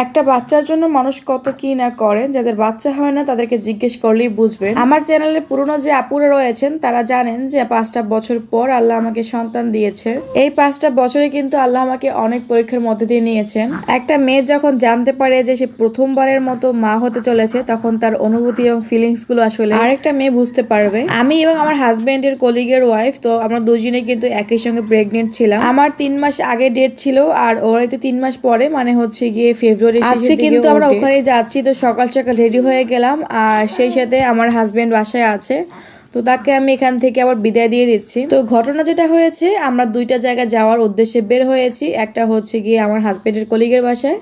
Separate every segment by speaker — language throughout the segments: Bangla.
Speaker 1: একটা বাচ্চার জন্য মানুষ কত কি না করে, যাদের বাচ্চা হয় না তাদেরকে জিজ্ঞেস করলেই বুঝবে। আমার চ্যানেলে পুরনো যে আপুরা রয়েছেন, তারা জানেন যে পাঁচটা বছর পর আল্লাহ আমাকে সন্তান দিয়েছে। এই পাঁচটা বছরে কিন্তু আল্লাহ আমাকে অনেক পরীক্ষার মধ্যে দিয়ে নিয়েছেন। একটা মেয়ে যখন জানতে পারে যে সে প্রথমবারের মতো মা হতে চলেছে, তখন তার অনুভূতি এবং ফিলিংসগুলো আসলে আরেকটা মেয়ে বুঝতে পারবে। আমি এবং আমার হাজবেন্ডের কলিগের ওয়াইফ তো আমরা দুজনে কিন্তু একই সঙ্গে প্রেগনেন্ট ছিলাম। আমার তিন মাস আগে ডেট ছিল, আর ওরাই তো তিন মাস পরে মানে হচ্ছে গিয়ে ফেব্রুয়ারি আজকে কিন্তু আমরা ওখানে যাচ্ছি তো সকাল সকাল রেডি হয়ে গেলাম। আর সেই সাথে আমার হাজব্যান্ড বাসায় আছে তো তাকে আমি এখান থেকে আবার বিদায় দিয়ে দিচ্ছি। তো ঘটনা যেটা হয়েছে আমরা দুইটা জায়গা যাওয়ার উদ্দেশ্যে বের হয়েছি। একটা হচ্ছে গিয়ে আমার হাজব্যান্ডের কলিগের বাসায়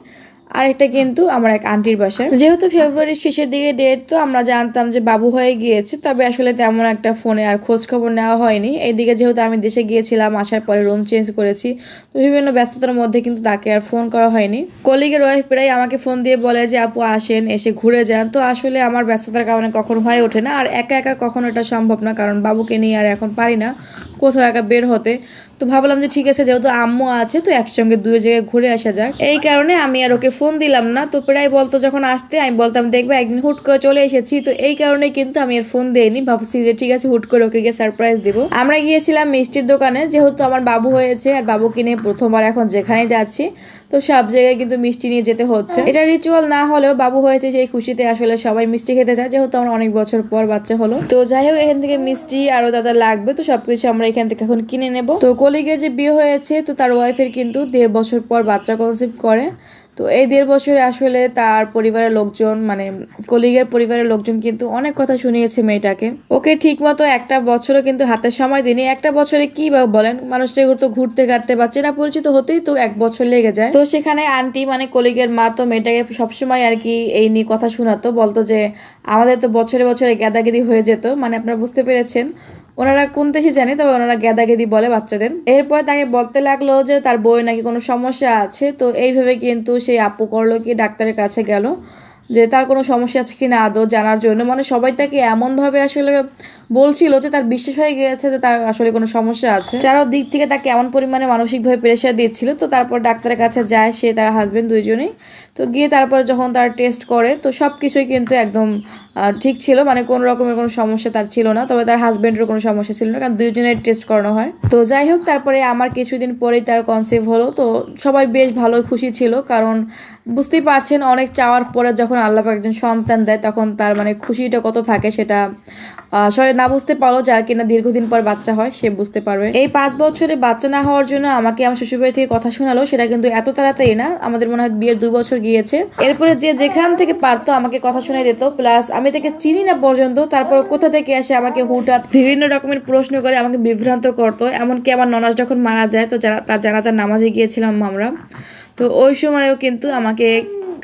Speaker 1: আরেকটা কিন্তু আমার এক আন্টির বাসায় যেহেতু ফেব্রুয়ারির শেষের দিকে ডেট তো আমরা জানতাম যে বাবু হয়ে গিয়েছে, তবে আসলে তেমন একটা ফোনে আর খোঁজ খবর নেওয়া হয়নি। এইদিকে যেহেতু আমি দেশে গিয়েছিলাম, আসার পরে রুম চেঞ্জ করেছি, তো বিভিন্ন ব্যস্ততার মধ্যে কিন্তু তাকে আর ফোন করা হয়নি। কলিগের ওয়াইফ প্রায় আমাকে ফোন দিয়ে বলে যে, আপু, আসেন, এসে ঘুরে যান। তো আসলে আমার ব্যস্ততার কারণে কখনো হয়ে ওঠে না। আর একা একা কখনো এটা সম্ভব না, কারণ বাবুকে নিয়ে আর এখন পারি না, কোথাও একা বের হতে। তো ভাবলাম যে ঠিক আছে, যেহেতু আম্মু আছে, তো একসঙ্গে দুই জায়গায় ঘুরে আসা যাক। এই কারণে আমি আর ওকে ফোন দিলাম না। তো প্রায় বলতো যখন আসতে, আমি বলতাম, দেখবে একদিন হুট করে চলে এসেছি। তো এই কারণে কিন্তু আমি আর ফোন দেইনি। ভাবছি যে ঠিক আছে, হুট করে ওকে গিয়ে সারপ্রাইজ দিব। আমরা গিয়েছিলাম মিষ্টির দোকানে, যেহেতু আমার বাবু হয়েছে আর বাবু কিনে প্রথমবার এখন যেখানে যাচ্ছি, তো সব জায়গায় কিন্তু মিষ্টি নিয়ে যেতে হচ্ছে। এটা রিচুয়াল না হলেও বাবু হয়েছে সেই খুশিতে আসলে সবাই মিষ্টি খেতে চায়, যেহেতু আমার অনেক বছর পর বাচ্চা হলো। তো যাই হোক, এখান থেকে মিষ্টি আরও যা যা লাগবে, তো সবকিছু আমরা এখান থেকে এখন কিনে নেব। তো কলিগের যে বিয়ে হয়েছে, তো তার ওয়াইফের কিন্তু দেড় বছর পর বাচ্চা কনসিভ করে। তো এই দেড় বছরে আসলে তার পরিবারের লোকজন মানে কলিগের পরিবারের লোকজন কিন্তু অনেক কথা শুনিয়েছে মেয়েটাকে। ওকে ঠিক মতো একটা বছরও কিন্তু হাতে সময় দিনি একটা বছরে কি বা বলেন মানুষটা তো ঘুরতে ঘাটতে বা চেনা পরিচিত হতেই তো এক বছর লেগে যায়। তো সেখানে আন্টি মানে কলিগের মা তো মেয়েটাকে সবসময় আর কি এই নিয়ে কথা শোনাতো, বলতো যে, আমাদের তো বছরে বছরে গেদাগেদি হয়ে যেত মানে আপনারা বুঝতে পেরেছেন। ওনারা কোন দেশে জানে? তবে ওনারা গেদাগেদি বলে বাচ্চাদের। এরপর তাকে বলতে লাগল যে তার বই নাকি কোনো সমস্যা আছে। তো এইভাবে কিন্তু সেই আপু করল কি ডাক্তারের কাছে গেল যে তার কোনো সমস্যা আছে কি না আদৌ জানার জন্য। মানে সবাই তাকে এমনভাবে আসলে বলছিল যে তার বিশ্বাস হয়ে গিয়েছে যে তার আসলে কোনো সমস্যা আছে। চারো দিক থেকে তাকে এমন পরিমাণে মানসিকভাবে প্রেশার দিচ্ছিল, তো তারপর ডাক্তারের কাছে যায়, সে তার হাজবেন্ড দুইজনেই। তো গিয়ে তারপরে যখন তার টেস্ট করে, তো সব কিছুই কিন্তু একদম ঠিক ছিল। মানে কোনো রকমের কোনো সমস্যা তার ছিল না, তবে তার হাজবেন্ডের কোনো সমস্যা ছিল না, কারণ দুইজনের টেস্ট করানো হয়। তো যাই হোক, তারপরে আমার কিছুদিন পরেই তার কনসেপ্ট হলো। তো সবাই বেশ ভালো খুশি ছিল, কারণ বুঝতেই পারছেন অনেক চাওয়ার পরে যখন আল্লাহ একজন সন্তান দেয়, তখন তার মানে খুশিটা কত থাকে সেটা সবাই না বুঝতে পারো যার কিনা দীর্ঘদিন পর বাচ্চা হয়, সে বুঝতে পারবে। এই পাঁচ বছরে বাচ্চা না হওয়ার জন্য আমাকে আমার শ্বশুরবাড়ি থেকে কথা শোনালো, সেটা কিন্তু এত তাড়াতাড়ি না, আমাদের মনে হয় বিয়ের দুই বছর গিয়েছে। এরপরে যে যেখান থেকে পারতো আমাকে কথা শুনে দিত, প্লাস আমি তাকে চিনি না পর্যন্ত, তারপর কোথা থেকে এসে আমাকে হুটহাট বিভিন্ন রকমের প্রশ্ন করে আমাকে বিভ্রান্ত করতো, এমনকি আমার ননাস যখন মারা যায়, তো যারা তার জানাজার নামাজে গিয়েছিলাম আমরা, তো ওই সময়ও কিন্তু আমাকে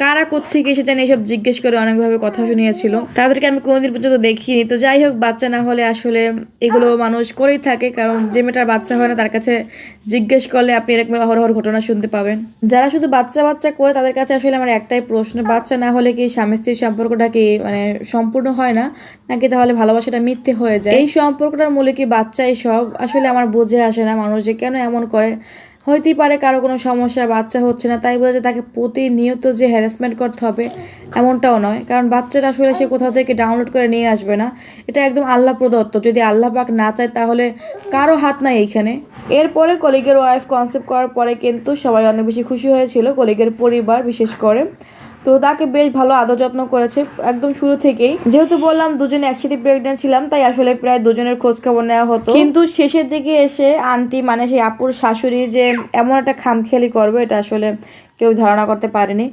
Speaker 1: কারা কোথেকে এসে জানি জিজ্ঞেস করে অনেকভাবে কথা শুনিয়েছিল? তাদেরকে আমি কোনোদিন পর্যন্ত দেখিনি। তো যাই হোক, বাচ্চা না হলে আসলে এগুলো মানুষ করেই থাকে। কারণ যে মেয়েটার বাচ্চা হয় না, তার কাছে জিজ্ঞেস করলে আপনি এরকম অহরহর ঘটনা শুনতে পাবেন। যারা শুধু বাচ্চা বাচ্চা করে, তাদের কাছে আসলে আমার একটাই প্রশ্ন, বাচ্চা না হলে কি স্বামী স্ত্রীর সম্পর্কটা কি মানে সম্পূর্ণ হয় না? নাকি তাহলে ভালোবাসাটা মিথ্যে হয়ে যায়? এই সম্পর্কটার মূলে কি বাচ্চাই সব? আসলে আমার বুঝে আসে না মানুষ যে কেন এমন করে। হইতেই পারে কারও কোনো সমস্যা, বাচ্চা হচ্ছে না, তাই বলে যে তাকে প্রতিনিয়ত যে হ্যারাসমেন্ট করতে হবে এমনটাও নয়। কারণ বাচ্চাটা আসলে সে কোথাও থেকে ডাউনলোড করে নিয়ে আসবে না। এটা একদম আল্লাহ প্রদত্ত। যদি আল্লাহ পাক না চায় তাহলে কারও হাত নাই এইখানে। এরপরে কলিগের ওয়াইফ কনসেপ্ট করার পরে কিন্তু সবাই অনেক বেশি খুশি হয়েছিল কলিগের পরিবার বিশেষ করে। তো তাকে বেশ ভালো আদর যত্ন করেছে একদম শুরু থেকেই। যেহেতু বললাম দুজনে একসাথে প্রেগনেন্ট ছিলাম, তাই আসলে প্রায় দুজনের খোঁজ খবর নেওয়া হতো। কিন্তু শেষের দিকে এসে আন্টি মানে সেই আপুর শাশুড়ি যে এমন একটা খামখেয়ালি করবে, এটা আসলে কেউ ধারণা করতে পারেনি।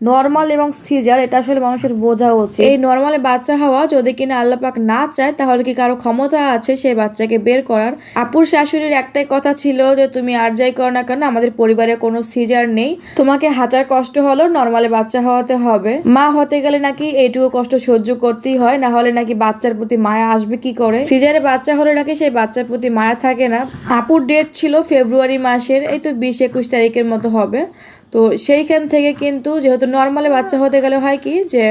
Speaker 1: নর্মাল এবং সিজার, এটা আসলে মানুষের বোঝা উচিত। এই নর্মালে বাচ্চা হওয়া যদি কিনা আল্লাহ পাক না চায়, তাহলে কি কারও ক্ষমতা আছে সেই বাচ্চাকে বের করার? আপুর শাশুড়ির একটাই কথা ছিল যে, তুমি আর যাই করো না কেন, আমাদের পরিবারে কোনো সিজার নেই। তোমাকে হাজার কষ্ট হলো, নর্মালে বাচ্চা হওয়াতে হবে। মা হতে গেলে নাকি এইটুকু কষ্ট সহ্য করতেই হয়, না হলে নাকি বাচ্চার প্রতি মায়া আসবে কি করে? সিজারে বাচ্চা হলে নাকি সেই বাচ্চার প্রতি মায়া থাকে না। আপুর ডেট ছিল ফেব্রুয়ারি মাসের, এই তো বিশ একুশ তারিখের মতো হবে। তো সেইখান থেকে কিন্তু যেহেতু নর্মালি বাচ্চা হতে গেলে হয় কি যে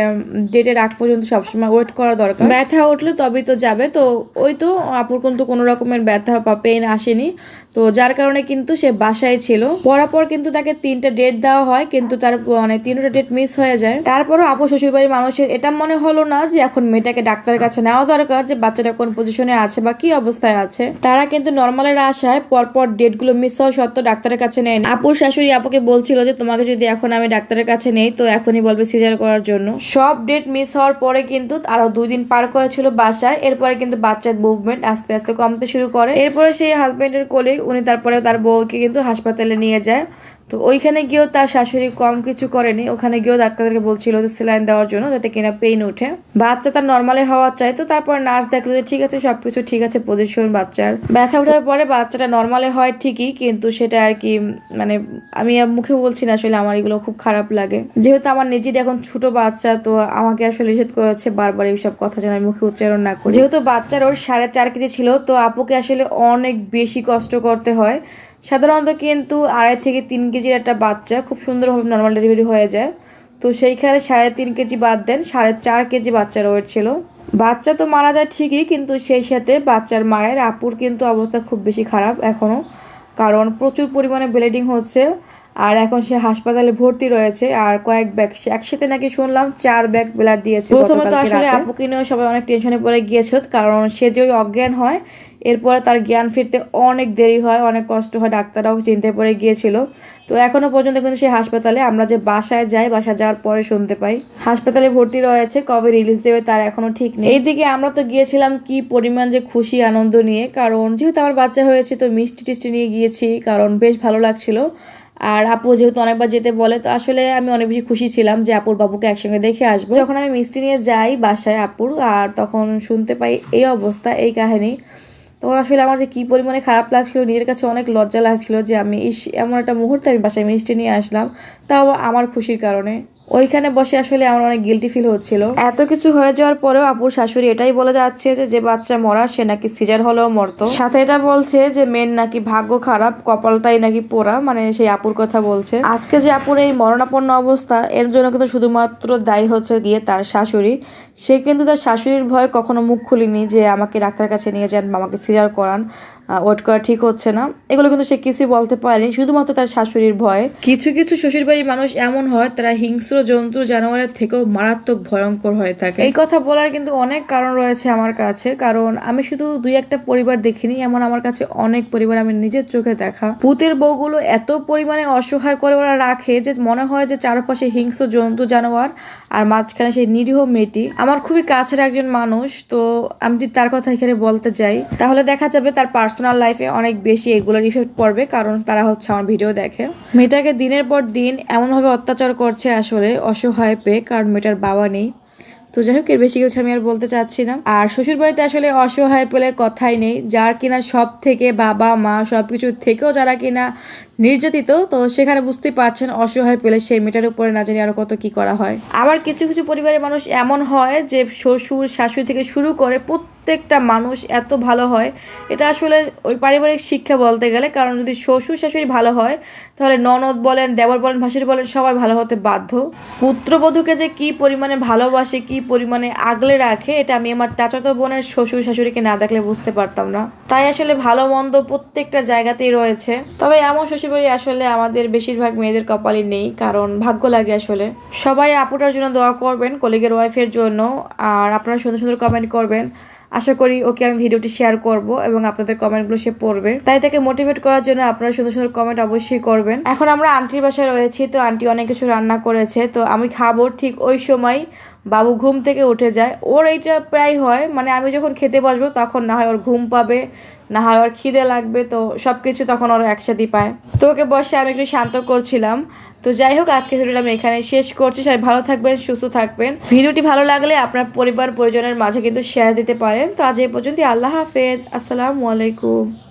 Speaker 1: ডেটের আগ পর্যন্ত সবসময় ওয়েট করা দরকার। ব্যথা উঠলে তবেই তো যাবে। তো ওই তো আপুর কিন্তু কোনো রকমের ব্যথা বা পেইন আসেনি। তো যার কারণে কিন্তু সে বাসায় ছিল। পরাপর কিন্তু তাকে তিনটা ডেট দেওয়া হয়, কিন্তু তার মানে তিনটা ডেট মিস হয়ে যায়। তারপরও আপু শ্বশুরবাড়ির মানুষের এটা মনে হলো না যে, এখন মেয়েটাকে ডাক্তারের কাছে নেওয়া দরকার যে, বাচ্চাটা কোন পজিশনে আছে বা কি অবস্থায় আছে। তারা কিন্তু নর্মালের আশায় পরপর ডেটগুলো মিস হওয়া সত্ত্বেও ডাক্তারের কাছে নেয় আপুর শাশুড়ি আপুকে বলছিল যে তোমাকে যদি এখন আমি ডাক্তারের কাছে নেই, তো এখনই বলবে সিজার করার জন্য। সব ডেট মিস হওয়ার পরে কিন্তু আরও দুই দিন পার করেছিল বাসায়। এরপরে কিন্তু বাচ্চার মুভমেন্ট আস্তে আস্তে কমতে শুরু করে। এরপরে সেই হাজবেন্ডের কোলে উনি তারপরে তার বউকে কিন্তু হাসপাতালে নিয়ে যায়। তো ওইখানে গিয়েও তার শাশুড়ি কম কিছু করেনি। ওখানে গিয়েও ডাক্তারকে বলছিল যে, সেলাইন দেওয়ার জন্য যাতে কিনা পেইন উঠে। বাচ্চা তার নর্মালি হওয়া চাই তো, তারপর নার্স দেখল যে, ঠিক আছে, সবকিছু ঠিক আছে পজিশন বাচ্চার। ব্যথা ওঠার পরে বাচ্চাটা নর্মালি হয় ঠিকই, কিন্তু সেটা আর কি মানে আমি মুখে বলছি না, আসলে আমার এগুলো খুব খারাপ লাগে। যেহেতু আমার নিজের এখন ছোট বাচ্চা, তো আমাকে আসলে নিষেধ করেছে বারবার এইসব কথা যেন আমি মুখে উচ্চারণ না করি। যেহেতু বাচ্চার ওর সাড়ে চার কেজি ছিল, তো আপুকে আসলে অনেক বেশি কষ্ট করতে হয়। সাধারণত কিন্তু আড়াই থেকে তিন কেজির একটা বাচ্চা খুব সুন্দরভাবে নর্মাল ডেলিভারি হয়ে যায়। তো সেইখানে সাড়ে তিন কেজি বাদ দেন, সাড়ে চার কেজি বাচ্চার ওয়েট ছিল বাচ্চা তো মারা যায় ঠিকই, কিন্তু সেই সাথে বাচ্চার মায়ের আপুর কিন্তু অবস্থা খুব বেশি খারাপ এখনও কারণ প্রচুর পরিমাণে ব্লিডিং হচ্ছে। আর এখন সে হাসপাতালে ভর্তি রয়েছে। আর কয়েক ব্যাগ একসাথে নাকি শুনলাম চার ব্যাগ ব্লাড দিয়েছে প্রথমে তো আসলে আপুকে নিয়েও সবাই অনেক টেনশনে পড়ে গিয়েছিল কারণ সে যে ওই অজ্ঞান হয় এরপরে তার জ্ঞান ফিরতে অনেক দেরি হয় অনেক কষ্ট হয় ডাক্তাররাও চিনতে পড়ে গিয়েছিল। তো এখনও পর্যন্ত কিন্তু সেই হাসপাতালে আমরা যে বাসায় যাই বাসায় যাওয়ার পরে শুনতে পাই। হাসপাতালে ভর্তি রয়েছে কবে রিলিজ দেবে তার এখনও ঠিক নেই। এইদিকে আমরা তো গিয়েছিলাম কি পরিমাণ যে খুশি আনন্দ নিয়ে কারণ যেহেতু আমার বাচ্চা হয়েছে তো মিষ্টি টিষ্টি নিয়ে গিয়েছি কারণ বেশ ভালো লাগছিল। আর আপু যেহেতু অনেকবার যেতে বলে, তো আসলে আমি অনেক বেশি খুশি ছিলাম যে আপুর বাবুকে একসঙ্গে দেখে আসব। যখন আমি মিষ্টি নিয়ে যাই বাসায় আপুর, আর তখন শুনতে পাই এই অবস্থা, এই কাহিনী, তখন আসলে আমার যে কী পরিমাণে খারাপ লাগছিল, নিজের কাছে অনেক লজ্জা লাগছিল যে আমি, ইস, এমন একটা মুহূর্তে আমি বাসায় মিষ্টি নিয়ে আসলাম, তাও আমার খুশির কারণে। ওইখানে বসে আসলে আমার অনেক গিলটি ফিল হচ্ছিল। এত কিছু হয়ে যাওয়ার পরেও আপুর শাশুড়ি এটাই বলে যাচ্ছে যে যে বাচ্চা মরা সে নাকি সিজার হলেও মরতো। সাথে এটা বলছে যে মেন নাকি ভাগ্য খারাপ, কপালটাই নাকি পোড়া মানে সেই আপুর কথা বলছে। আজকে যে আপুর এই মরণাপন্ন অবস্থা, এর জন্য কিন্তু শুধুমাত্র দায়ী হচ্ছে গিয়ে তার শাশুড়ি। সে কিন্তু তার শাশুড়ির ভয়ে কখনো মুখ খুলিনি যে, আমাকে ডাক্তার কাছে নিয়ে যান আমাকে সিজার করান। ওয়েট করা ঠিক হচ্ছে না। এগুলো কিন্তু সে কিছুই বলতে পারেনি শুধুমাত্র তার শাশুড়ির ভয়। কিছু কিছু শ্বশুরবাড়ির মানুষ এমন হয় তারা হিংস্র জন্তু জানোয়ারের থেকেও মারাত্মক ভয়ঙ্কর হয়ে থাকে। এই কথা বলার কিন্তু অনেক কারণ রয়েছে আমার কাছে কারণ আমি শুধু দুই একটা পরিবার দেখিনি এমন আমার কাছে অনেক পরিবার আমি নিজের চোখে দেখা। ভূতের বউগুলো এত পরিমাণে অসহায় করে ওরা রাখে যে মনে হয় যে চারপাশে হিংস্র জন্তু জানোয়ার আর মাঝখানে সেই নিরীহ মেয়েটি। আমার খুবই কাছের একজন মানুষ তো আমি যদি তার কথা এখানে বলতে যাই তাহলে দেখা যাবে তার পার্সোনাল লাইফে অনেক বেশি এগুলোর ইফেক্ট পড়বে, কারণ তারা হচ্ছে আমার ভিডিও দেখে। মেয়েটাকে দিনের পর দিন এমনভাবে অত্যাচার করছে আসলে, অসহায় পেয়ে কারণ মেয়েটার বাবা নেই। তো যাই হোক, এর বেশি কিছু আমি আর বলতে চাচ্ছি না। আর শ্বশুর বাড়িতে আসলে অসহায় পেলে কথাই নেই, যার কিনা সব থেকে বাবা মা সব কিছু থেকেও যারা কিনা নির্যাতিত, তো সেখানে বুঝতেই পারছেন অসহায় পেলে সেই মেয়েটার উপরে না জানি আরও কত কি করা হয়। আবার কিছু কিছু পরিবারের মানুষ এমন হয় যে শ্বশুর, শাশুড়ি থেকে শুরু করে প্রত্যেকটা মানুষ এত ভালো হয়। এটা আসলে ওই পারিবারিক শিক্ষা বলতে গেলে, কারণ যদি শ্বশুর, শাশুড়ি ভালো হয়, তাহলে ননদ বলেন, দেবর বলেন, ভাসুরি বলেন, সবাই ভালো হতে বাধ্য। পুত্রবধূকে যে কি পরিমাণে ভালোবাসে, কি পরিমাণে আগলে রাখে, এটা আমি আমার চাচাতো বোনের শ্বশুর, শাশুড়িকে না দেখলে বুঝতে পারতাম না। তাই আসলে ভালো, মন্দ প্রত্যেকটা জায়গাতেই রয়েছে। তবে এমন শ্বশুরবাড়ি আসলে আমাদের বেশিরভাগ মেয়েদের কপালই নেই, কারণ ভাগ্য লাগে আসলে। সবাই আপুটার জন্য দোয়া করবেন কলিগের ওয়াইফের জন্য, আর আপনারা সুন্দর সুন্দর কমেন্ট করবেন। আশা করি ওকে আমি ভিডিওটি শেয়ার করব এবং আপনাদের কমেন্টগুলো সে পড়বে। তাই তাকে মোটিভেট করার জন্য আপনারা সুন্দর সুন্দর কমেন্ট অবশ্যই করবেন। এখন আমরা আন্টির বাসায় রয়েছি, তো আন্টি অনেক কিছু রান্না করেছে, তো আমি খাব ঠিক ওই সময়। বাবু ঘুম থেকে উঠে যায়। ওর এইটা প্রায় হয় মানে আমি যখন খেতে বসবো তখন না হয় ওর ঘুম পাবে, না হয় ওর খিদে লাগবে, তো সব কিছু তখন ওর একসাথেই পায়। তো ওকে বসে আমি একটু শান্ত করছিলাম। তো যাই হোক, আজকে ভিডিওটা আমি এখানে শেষ করছি। সবাই ভালো থাকবেন, সুস্থ থাকবেন। ভিডিওটি ভালো লাগলে আপনার পরিবার, পরিজনের মাঝে কিন্তু শেয়ার দিতে পারেন। তো আজ এই পর্যন্ত আল্লাহ হাফেজ। আসসালামু আলাইকুম।